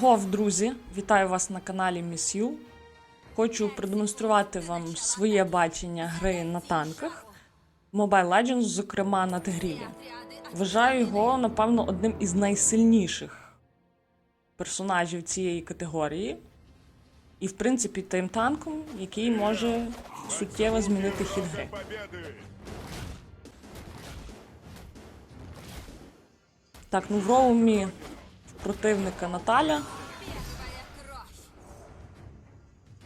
Гов, друзі, вітаю вас на каналі Miss You. Хочу продемонструвати вам своє бачення гри на танках Mobile Legends, зокрема на Тигрілі. Вважаю його, напевно, одним із найсильніших персонажів цієї категорії. І, в принципі, тим танком, який може суттєво змінити хід гри. Так, ну в роумі противника Наталя.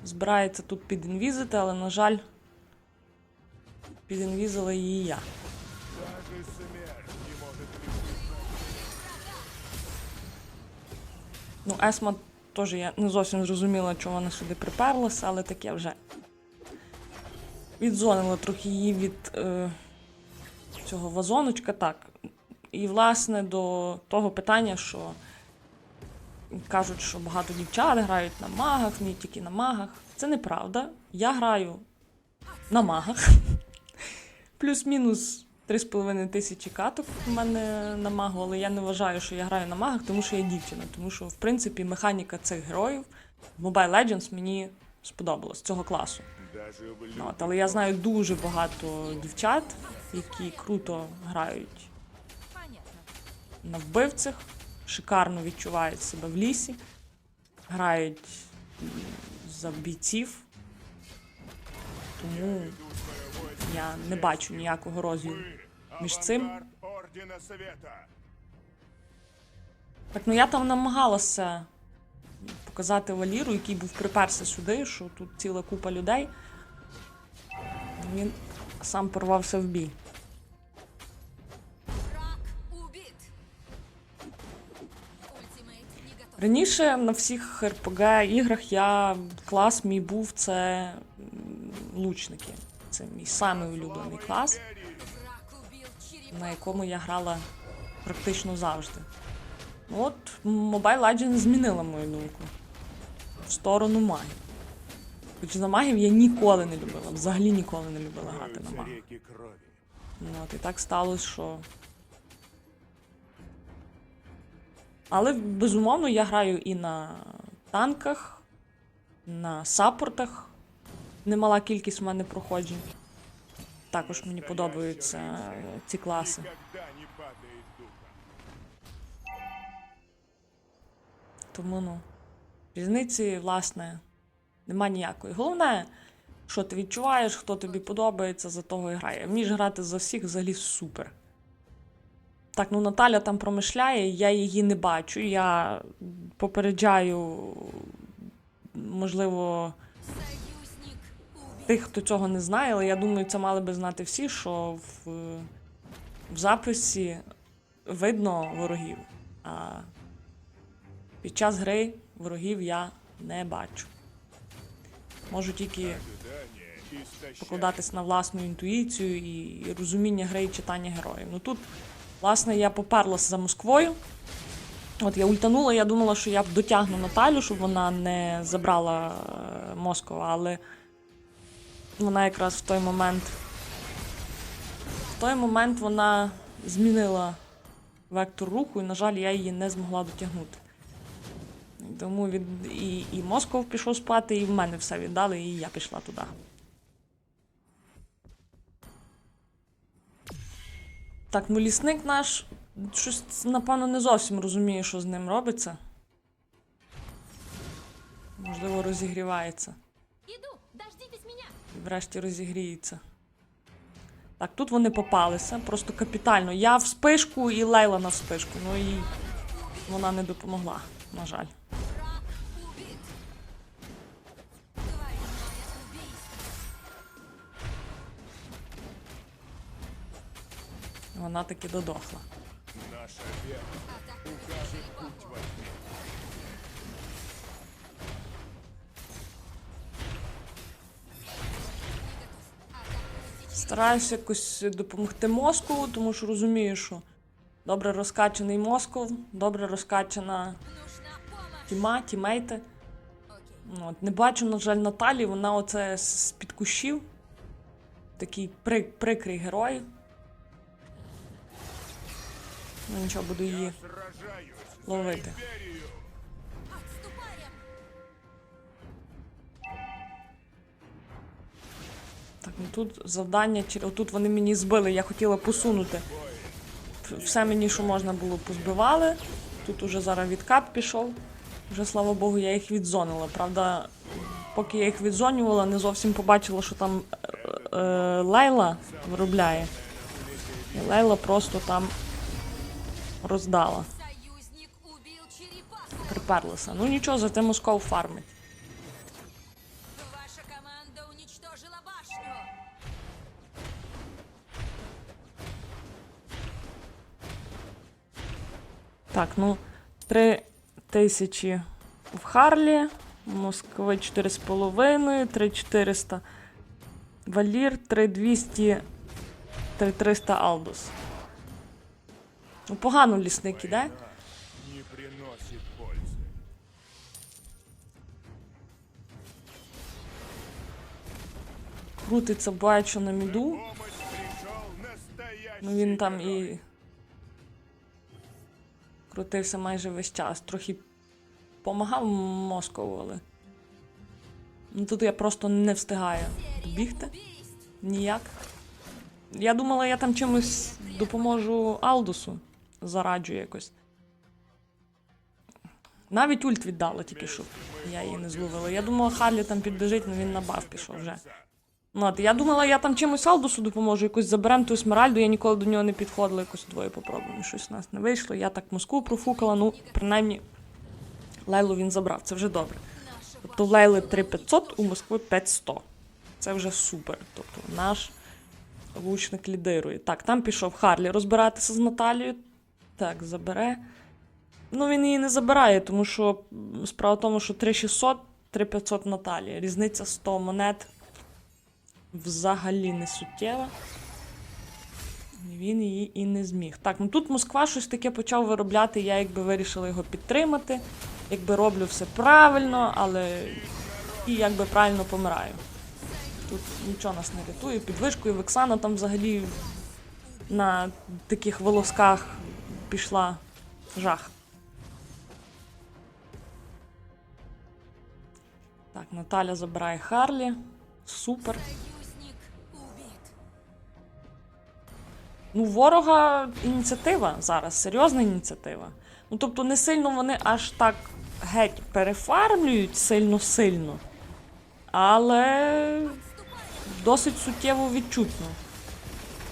Збирається тут підінвізити, але, на жаль, підінвізила її я. Ну, Есма теж я не зовсім зрозуміла, чому вона сюди приперлася, але таке вже. Відзонила трохи її від е, цього вазоночка. Так. І, власне, до того питання, що кажуть, що багато дівчат грають на магах, не тільки на магах. Це неправда. Я граю на магах. Плюс-мінус 3,5 тисячі каток в мене на магу, але я не вважаю, що я граю на магах, тому що я дівчина. Тому що, в принципі, механіка цих героїв в Mobile Legends мені сподобалась цього класу. От, але я знаю дуже багато дівчат, які круто грають на вбивцях, шикарно відчувають себе в лісі, грають за бійців. Тому я не бачу ніякого розрізу між цим. Так, ну я там намагалася показати Валіру, який був приперся сюди, що тут ціла купа людей. Він сам порвався в бій. Раніше на всіх РПГ іграх я клас мій був це лучники. Це мій самий улюблений клас, на якому я грала практично завжди. От Mobile Legends змінила мою думку в сторону магів. Хоч на магів я ніколи не любила, взагалі ніколи не любила грати на магів. от і так сталося, що. Але безумовно я граю і на танках, на саппортах. Немала кількість в мене проходжень. Також мені подобаються ці класи. Тому ну, різниці, власне, нема ніякої. Головне, що ти відчуваєш, хто тобі подобається, за того і грає. Вмієш грати за всіх взагалі супер. Так, ну Наталя там промишляє, я її не бачу. Я попереджаю, можливо, тих, хто цього не знає, але я думаю, це мали би знати всі, що в, в записі видно ворогів, а під час гри ворогів я не бачу. Можу тільки покладатись на власну інтуїцію і розуміння гри і читання героїв. Ну тут, власне, я поперлась за Москвою. От я ультанула, я думала, що я дотягну Наталю, щоб вона не забрала е, Москву, але вона якраз в той момент. В той момент вона змінила вектор руху, і, на жаль, я її не змогла дотягнути. Тому від і, і Москов пішов спати, і в мене все віддали, і я пішла туди. Так, ну лісник наш щось, напевно, не зовсім розуміє, що з ним робиться. Можливо, розігрівається. І врешті розігріється. Так, тут вони попалися, просто капітально. Я в спишку і Лейла на вспишку. Ну і вона не допомогла, на жаль. Вона таки додохла. Наша вера путь. Стараюся якось допомогти мозку, тому що розумію, що добре розкачаний мозков, добре розкачана тіма, тімейти. От, не бачу, на жаль, Наталі, вона оце з-під кущів. Такий при, прикрий герой. Ну нічого, буду її ловити. Так, ну тут завдання, отут вони мені збили, я хотіла посунути. Все мені, що можна було, позбивали. Тут уже зараз відкап пішов. Вже слава Богу, я їх відзонила. Правда, поки я їх відзонювала, не зовсім побачила, що там е, е, Лайла виробляє. І Лайла просто там роздала, приперлася. Ну нічого, зате Москов фармить. Ваша команда уничтожила башню. Так, ну, три тисячі в Харлі, Москви 4,5, 3400 Валір, 3200, 3300 Алдос. Ну, погано лісник іде. Не приносит пользы. Крутиться бачу на міду. Ну він там і крутився майже весь час. Трохи помагав Москову, але. Ну тут я просто не встигаю бігти. Ніяк. Я думала, я там чимось допоможу Алдусу. Зараджу якось. Навіть ульт віддала тільки що. Я її не зловила. Я думала, Харлі там підбіжить, але він на баф пішов вже. Ну, от, я думала, я там чимось Алдусу допоможу, якось заберем ту Смеральду, я ніколи до нього не підходила, якось двоє попробуємо. Щось у нас не вийшло. Я так Москву профукала, ну, принаймні, Лейлу він забрав, це вже добре. Тобто в Лейли 3500, у Москви 5100. Це вже супер. Тобто наш лучник лідирує. Так, там пішов Харлі розбиратися з Наталією. Так, забере. Ну, він її не забирає, тому що справа в тому, що 3600, 3500 Наталія. Різниця 100 монет взагалі не суттєва. Він її і не зміг. Так, ну тут Москва щось таке почав виробляти, я якби вирішила його підтримати. Якби роблю все правильно, але і якби правильно помираю. Тут нічого нас не рятує. Під вишкою Вексана там взагалі на таких волосках пішла жах. Так, Наталя забирає Харлі. Супер. Ну, ворога ініціатива зараз, серйозна ініціатива. Ну, тобто, не сильно вони аж так геть перефармлюють сильно-сильно, але досить суттєво відчутно.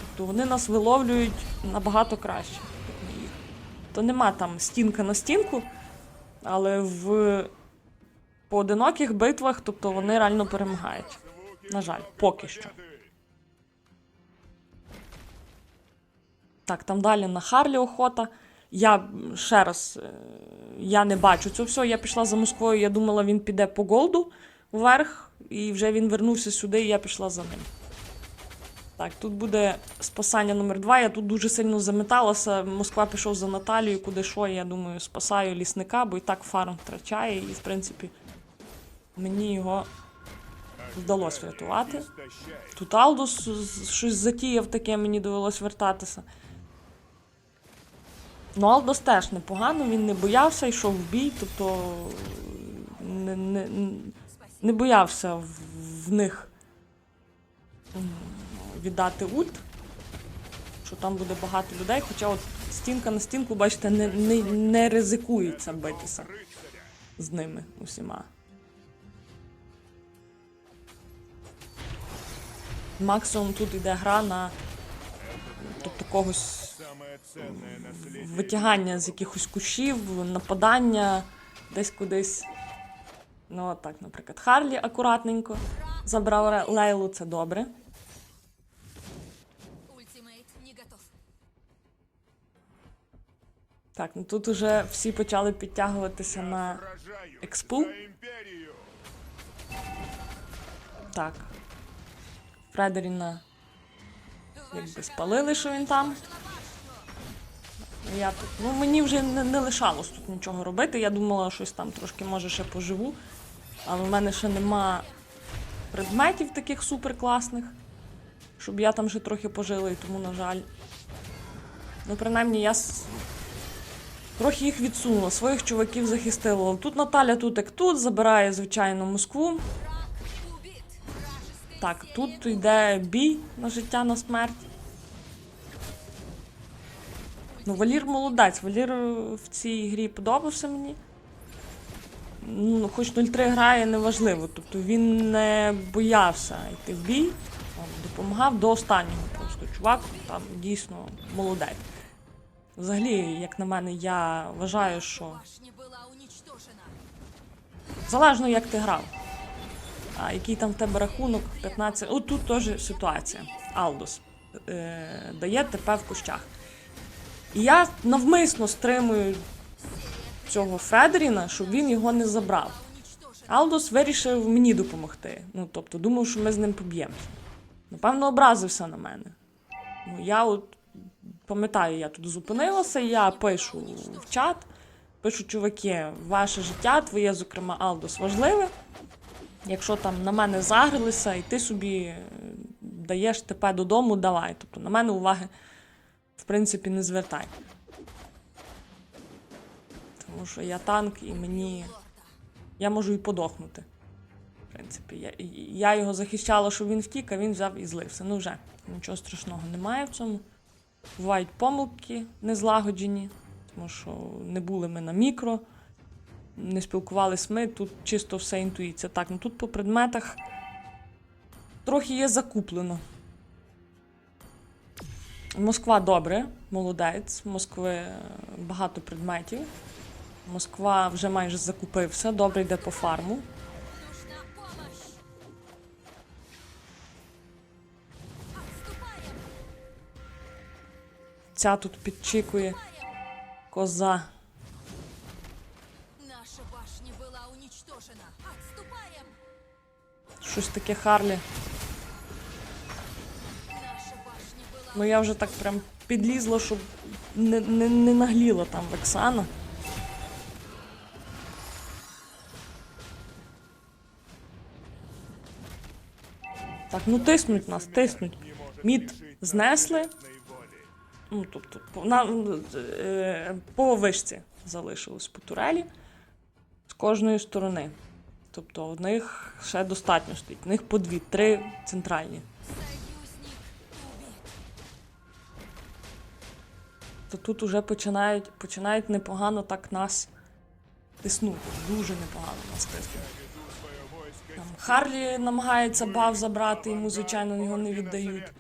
Тобто вони нас виловлюють набагато краще. То нема там стінка на стінку, але в поодиноких битвах, тобто вони реально перемагають. На жаль, поки що. Так, там далі на Харлі охота. Я ще раз, е, я не бачу цього всього. Я пішла за Москвою, я думала, він піде по голду вверх, і вже він вернувся сюди, і я пішла за ним. Так, тут буде спасання номер два. Я тут дуже сильно заметалася. Москва пішов за Наталією, куди що, я думаю, спасаю лісника, бо і так фарм втрачає, і, в принципі, мені його вдалося врятувати. Тут Алдус щось затіяв таке, мені довелось вертатися. Ну, Алдос теж непогано, він не боявся, йшов в бій, тобто не, не, не боявся в, в них віддати ульт, що там буде багато людей. Хоча от стінка на стінку, бачите, не, не, не ризикується битися з ними усіма. Максимум тут йде гра на тобто когось витягання з якихось кущів, нападання десь кудись. Ну, так, наприклад, Харлі акуратненько забрав Лейлу, це добре. Так, ну тут уже всі почали підтягуватися на Експу? так. Фредеріна якби спалили, що він там. Я тут, ну мені вже не, не лишалось тут нічого робити. Я думала, щось там трошки може ще поживу. Але в мене ще нема предметів таких суперкласних, щоб я там ще трохи пожила, і тому, на жаль. Ну, принаймні, я трохи їх відсунула, своїх чуваків захистила. Тут Наталя тут як тут, забирає, звичайно, Москву. Так, тут йде бій на життя на смерть. Ну, Валір молодець. Валір е, в цій грі подобався мені. Ну, хоч 0-3 грає, неважливо. Тобто він не боявся йти в бій, допомагав до останнього просто. Чувак там дійсно молодець. Взагалі, як на мене, я вважаю, що залежно як ти грав. А який там в тебе рахунок 15. О, тут теж ситуація. Алдос е, дає ТП в кущах. І я навмисно стримую цього Федоріна, щоб він його не забрав. Алдос вирішив мені допомогти. Ну, тобто, думав, що ми з ним поб'ємося. Напевно, образився на мене. Ну, я от пам'ятаю, я тут зупинилася, я пишу в чат, пишу, чуваки, ваше життя, твоє, зокрема, Алдос, важливе. Якщо там на мене загрилися, і ти собі е, даєш ТП додому, давай. Тобто на мене уваги, в принципі, не звертай. Тому що я танк і мені. Я можу і подохнути. В принципі, я, я його захищала, щоб він втік, а він взяв і злився. Ну вже нічого страшного немає в цьому. Бувають помилки незлагоджені, тому що не були ми на мікро, не спілкувались ми, тут чисто все інтуїція. Так, ну тут по предметах трохи є закуплено. Москва добре, молодець. Москви багато предметів. Москва вже майже закупився, добре йде по фарму. Ця тут підчікує коза. Наша башня была уничтожена. Отступаем. Щось таке Харлі. Ну я вже так прям підлізла, щоб не, не, не нагліла там Вексана. Так, ну тиснуть нас, тиснуть. Мід знесли. Ну, тобто, на, е, по вишці залишилось по турелі з кожної сторони. Тобто, в них ще достатньо стоїть. В них по дві, три центральні. то тут уже починають, починають непогано так нас тиснути. Дуже непогано нас тиснуть. Там Харлі намагається бав забрати, йому, звичайно, його не віддають.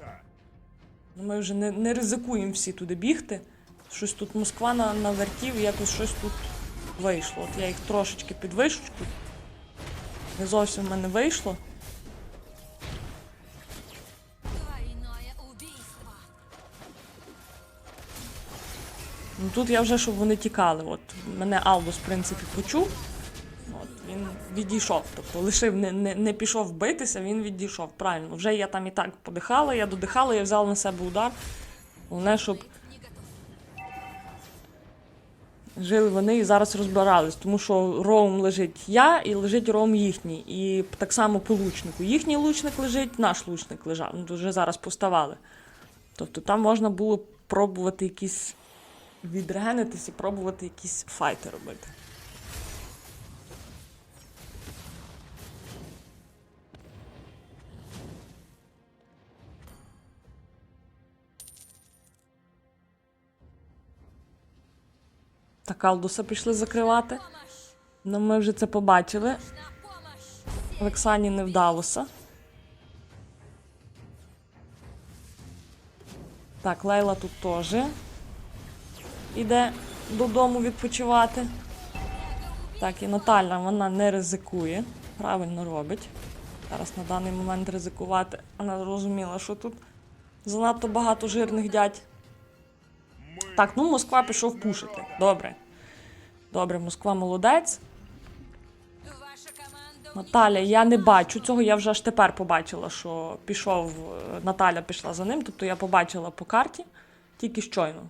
Ну, Ми вже не, не ризикуємо всі туди бігти. Щось тут Москва на, навертів, якось щось тут вийшло. От я їх трошечки підвищу. Не зовсім в мене вийшло. Ну тут я вже, щоб вони тікали. От мене Алдос, в принципі, почув. Відійшов. Тобто лишив, не, не, не пішов битися, він відійшов. Правильно. Вже я там і так подихала, я додихала, я взяла на себе удар. Головне, щоб жили вони і зараз розбирались, тому що роум лежить я і лежить роум їхній. І так само по лучнику. Їхній лучник лежить, наш лучник лежав. Ну, вже зараз поставали. Тобто там можна було пробувати якісь відрегенитись і пробувати якісь файти робити. Так, Алдуса пішли закривати. Ну, ми вже це побачили. Олексані не вдалося. Так, Лейла тут теж іде додому відпочивати. Так, і Наталя вона не ризикує. Правильно робить. Зараз на даний момент ризикувати. Вона зрозуміла, що тут занадто багато жирних дядь. Так, ну Москва пішов пушити. Добре. Добре, Москва молодець. Наталя, я не бачу цього. Я вже аж тепер побачила, що пішов е, Наталя пішла за ним. Тобто я побачила по карті тільки щойно.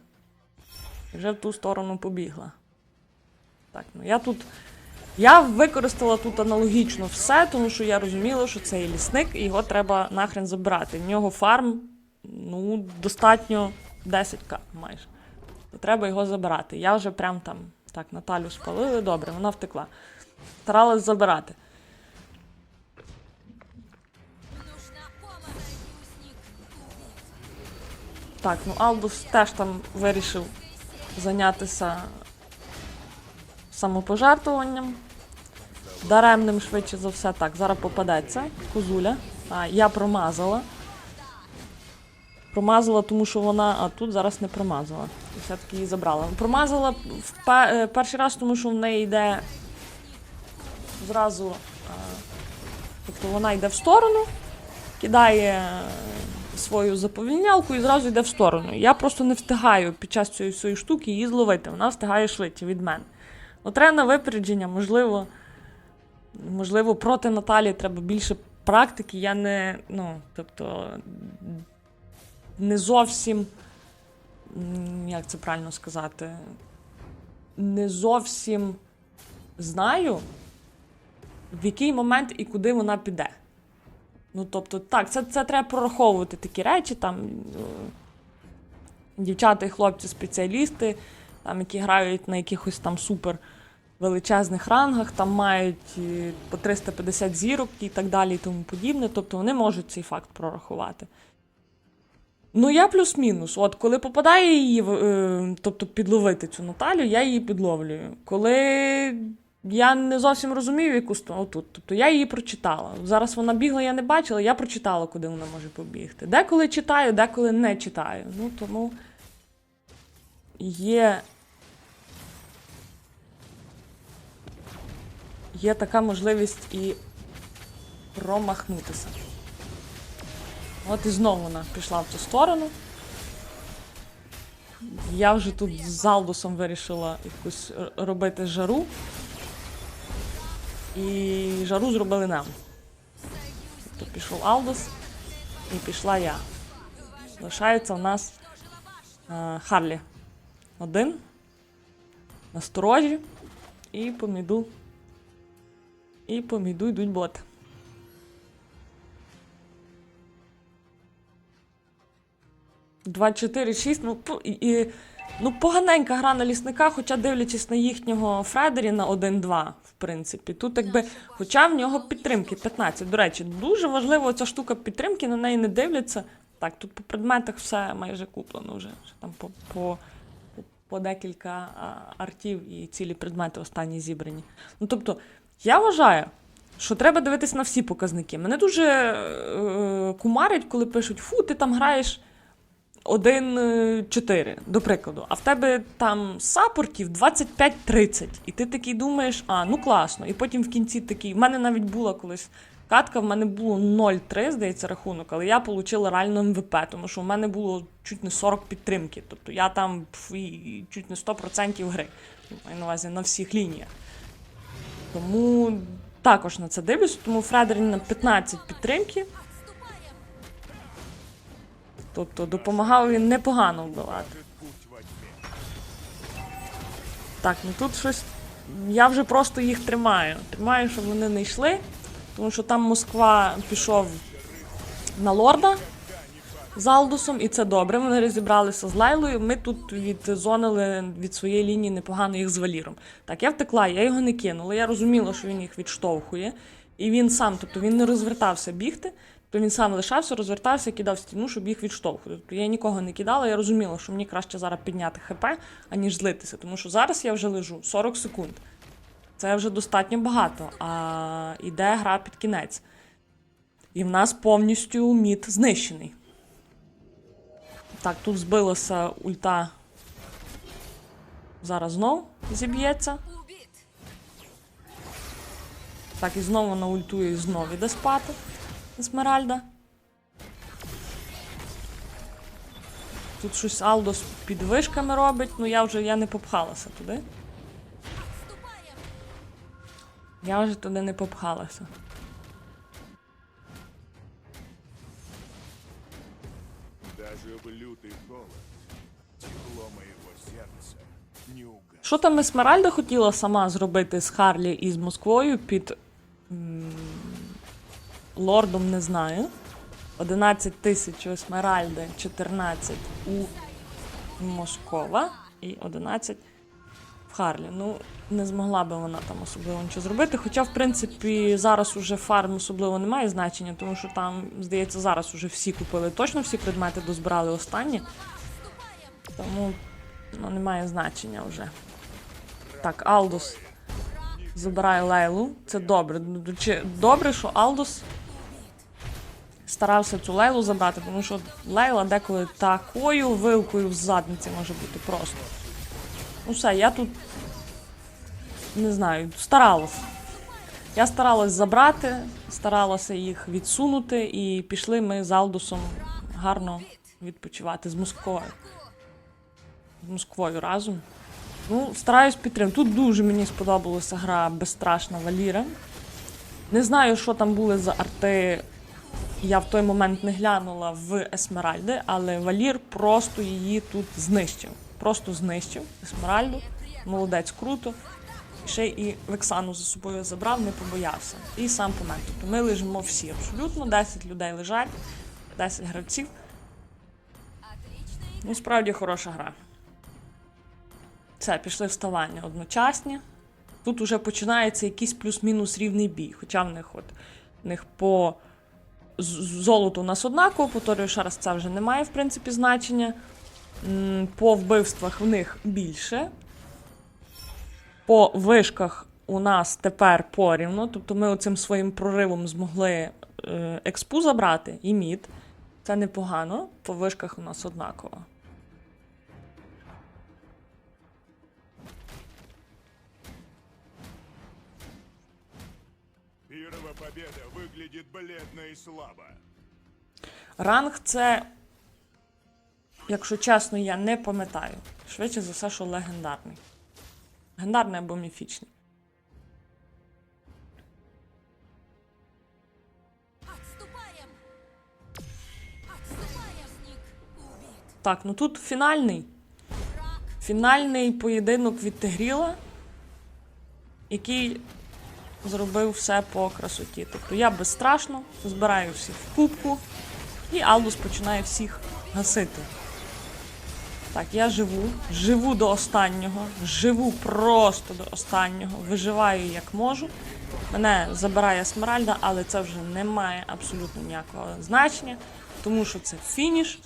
І вже в ту сторону побігла. Так, ну я тут. Я використала тут аналогічно все, тому що я розуміла, що це є лісник, і його треба нахрен забирати. В нього фарм ну, достатньо 10к майже то треба його забирати. Я вже прям там так, Наталю спалили, добре, вона втекла. Старалась забирати. Так, ну Албус теж там вирішив зайнятися самопожертвуванням. Даремним швидше за все так. Зараз попадеться козуля. А, Я промазала. Промазала, тому що вона. А тут зараз не промазала. Все-таки її забрала. Промазала в е, перший раз, тому що в неї йде зразу. Тобто вона йде в сторону, кидає е, свою заповільнялку і зразу йде в сторону. Я просто не встигаю під час цієї всієї штуки її зловити. Вона встигає швидше від мене. Ну, треба на випередження, можливо, можливо, проти Наталі треба більше практики. Я не, ну, тобто, не зовсім, як це правильно сказати, не зовсім знаю, в який момент і куди вона піде. Ну, тобто, так, це, це треба прораховувати такі речі, там е, дівчата і хлопці спеціалісти, там, які грають на якихось там супер величезних рангах, там мають е, по 350 зірок і так далі, і тому подібне. Тобто вони можуть цей факт прорахувати. Ну, я плюс-мінус. От коли попадає її, е, тобто підловити цю Наталю, я її підловлюю. Коли я не зовсім розумію, яку сторону тут. Тобто я її прочитала. Зараз вона бігла, я не бачила, я прочитала, куди вона може побігти. Деколи читаю, деколи не читаю. Ну тому є. Є така можливість і промахнутися. От і знову вона пішла в ту сторону. Я вже тут з Алдусом вирішила якусь робити жару. І жару зробили нам. Тобто пішов Алдус і пішла я. Лишається у нас е, Харлі. Один. Насторожі. І по міду. І по міду йдуть боти. Два, чотири, шість. Ну, і, ну, поганенька гра на лісника, хоча дивлячись на їхнього Фредері на 1-2, в принципі. Тут якби, хоча в нього підтримки 15. До речі, дуже важлива ця штука підтримки, на неї не дивляться. Так, тут по предметах все майже куплено вже. Вже Там по, по, по декілька артів і цілі предмети останні зібрані. Ну, тобто, я вважаю, що треба дивитись на всі показники. Мене дуже е, кумарить, коли пишуть: фу, ти там граєш 1-4, до прикладу, а в тебе там саппортів 25-30. І ти такий думаєш, а, ну класно. І потім в кінці такий. В мене навіть була колись катка, в мене було 0-3, здається, рахунок, але я отримала реально МВП, тому що в мене було чуть не 40 підтримки. Тобто я там і чуть не 100% гри. Маю на увазі на всіх лініях. Тому також на це дивлюсь, тому Фредері на 15 підтримки. Тобто допомагав він непогано вбивати. Так, ну тут щось. Я вже просто їх тримаю. Тримаю, щоб вони не йшли. Тому що там Москва пішов на лорда з Алдусом, і це добре. Вони розібралися з Лайлою. Ми тут відзонили від своєї лінії непогано їх з валіром. Так, я втекла, я його не кинула. Я розуміла, що він їх відштовхує. І він сам, тобто він не розвертався бігти, то він сам лишався, розвертався, кидав стіну, щоб їх відштовхувати. Тобто я нікого не кидала, я розуміла, що мені краще зараз підняти ХП, аніж злитися. Тому що зараз я вже лежу 40 секунд. Це вже достатньо багато, а іде гра під кінець. І в нас повністю мід знищений. Так, тут збилася ульта. Зараз знов зіб'ється. Так, і знову вона ультує і знову іде спати. Есмеральда. Тут щось Алдос під вишками робить, ну я вже я не попхалася туди. Я вже туди не попхалася. Даже в лютый холод тепло не угас. Що там Есмеральда хотіла сама зробити з Харлі і з Москвою під лордом, не знаю. 11 тисяч у Есмеральди, 14 у Москова і 11 в Харлі. Ну, не змогла би вона там особливо нічого зробити. Хоча, в принципі, зараз уже фарм особливо не має значення, тому що там, здається, зараз уже всі купили точно всі предмети, дозбирали останні. Тому ну, немає значення вже. Так, Алдус забирає Лейлу. Це добре. Чи добре, що Алдус старався цю Лейлу забрати, тому що Лейла деколи такою вилкою в задниці може бути просто. Ну все, я тут не знаю, старалась. Я старалась забрати, старалася їх відсунути, і пішли ми з Алдусом гарно відпочивати з Москвою. З Москвою разом. Ну, стараюсь підтримати. Тут дуже мені сподобалася гра Безстрашна Валіра. Не знаю, що там були за арти. Я в той момент не глянула в Есмеральди, але Валір просто її тут знищив. Просто знищив Есмеральду. Молодець, круто. Ще і Вексану за собою забрав, не побоявся. І сам помер. Тобто ми лежимо всі абсолютно. 10 людей лежать, 10 гравців. Ну, справді хороша гра. Все, пішли вставання одночасні. Тут уже починається якийсь плюс-мінус рівний бій. Хоча в них от в них по з- золоту у нас однаково, повторюю ще раз, це вже не має в принципі значення. По вбивствах в них більше. По вишках у нас тепер порівно. Тобто ми оцим своїм проривом змогли е, експу забрати і мід. Це непогано. По вишках у нас однаково. Победа выглядит бледно и слабо. Ранг це, якщо чесно, я не пам'ятаю. Швидше за все, що легендарний. Легендарний або міфічний. Так, ну тут фінальний. Фінальний поєдинок від Тигріла, який зробив все по красоті. Тобто я безстрашно збираю всіх в кубку, і Алдус починає всіх гасити. Так, я живу, живу до останнього, живу просто до останнього, виживаю як можу. Мене забирає Смеральда, але це вже не має абсолютно ніякого значення, тому що це фініш,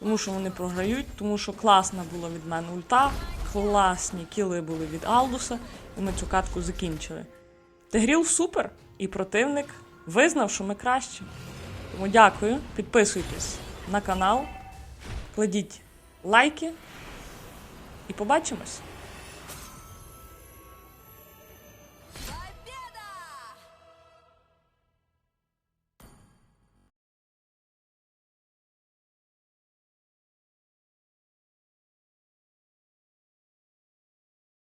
тому що вони програють, тому що класна була від мене ульта, класні кіли були від Алдуса, і ми цю катку закінчили. Тигріл супер, і противник визнав, що ми кращі. Тому дякую, підписуйтесь на канал, кладіть лайки і побачимось.